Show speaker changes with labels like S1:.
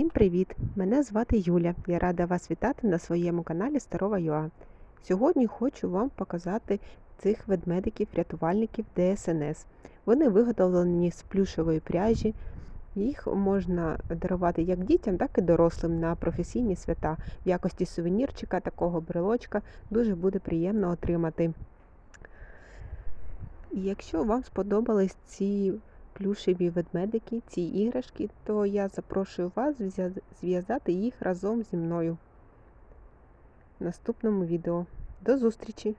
S1: Всім привіт! Мене звати Юля. Я рада вас вітати на своєму каналі Старова Юа. Сьогодні хочу вам показати цих ведмедиків-рятувальників ДСНС. Вони виготовлені з плюшевої пряжі. Їх можна дарувати як дітям, так і дорослим на професійні свята. В якості сувенірчика, такого брелочка дуже буде приємно отримати. Якщо вам сподобались ці плюшеві ведмедики, ці іграшки, то я запрошую вас зв'язати їх разом зі мною в наступному відео. До зустрічі!